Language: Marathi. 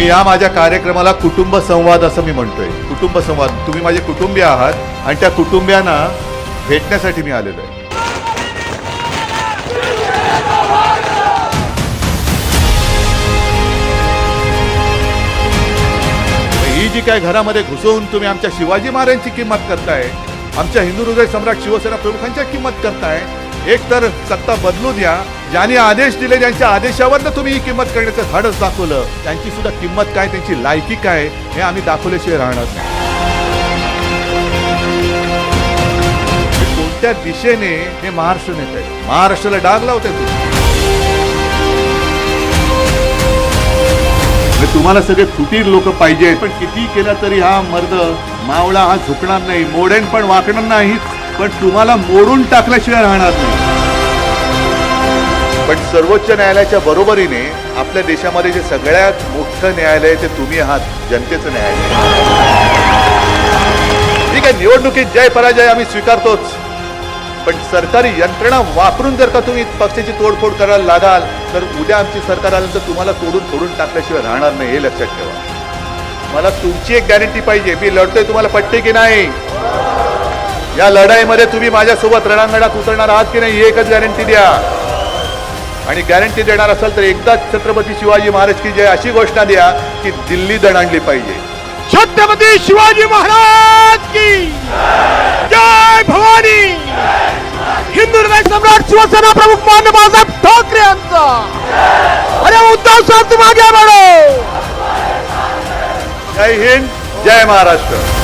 मी या माझ्या कार्यक्रमाला कुटुंब संवाद असं मी म्हणतोय. कुटुंब संवाद. तुम्ही माझे कुटुंबीय आहात आणि त्या कुटुंबियांना भेटण्यासाठी मी आलेलो आहे. ही जी काय घरामध्ये घुसवून तुम्ही आमच्या शिवाजी महाराजांची किंमत करताय आमच्या हिंदू हृदय सम्राट शिवसेना प्रमुखांच्या किंमत करताय एक तर सत्ता बदलू द्या. ज्यांनी आदेश दिले ज्यांच्या आदेशावर तुम्ही ही किंमत करण्याचं धाडस दाखवलं. त्यांची सुद्धा किंमत काय त्यांची लायकी काय हे आम्ही दाखवल्याशिवाय राहणार नाही. कोणत्या दिशेने हे महाराष्ट्र नेत आहे? महाराष्ट्राला डाग लावते तुम्ही. म्हणजे तुम्हाला सगळे फुटीर लोक पाहिजेत पण किती केलं तरी हा मर्द मावळा हा झुकणार नाही. मोडेन पण वाकणार नाहीच पण तुम्हाला मोडून टाकल्याशिवाय राहणार नाही. पण सर्वोच्च न्यायालयाच्या बरोबरीने आपल्या देशामध्ये जे सगळ्यात मोठं न्यायालय ते तुम्ही आहात जनतेचं न्यायालय. ठीक आहे निवडणुकीत जय पराजय आम्ही स्वीकारतोच. पण सरकारी यंत्रणा वापरून जर का तुम्ही पक्षाची तोडफोड करायला लागाल तर उद्या आमची सरकार आल्यानंतर तुम्हाला तोडून फोडून टाकल्याशिवाय राहणार नाही हे लक्षात ठेवा. मला तुमची एक गॅरंटी पाहिजे मी लढतोय तुम्हाला पटते की नाही? या लढाईमध्ये तुम्ही माझ्यासोबत रणांगणात उतरणार आहात की नाही ही एकच गॅरंटी द्या. आणि गॅरंटी देणार असाल तर एकदाच छत्रपती शिवाजी महाराज की जय अशी घोषणा द्या की दिल्ली दणाणली पाहिजे. छत्रपती शिवाजी महाराज की जय भवानी. हिंदू हृदय सम्राट शिवसेना प्रमुख मान्य बाळासाहेब ठाकरे यांचा. अरे उद्धव साहेब बढ़ो जय हिंद जय महाराष्ट्र.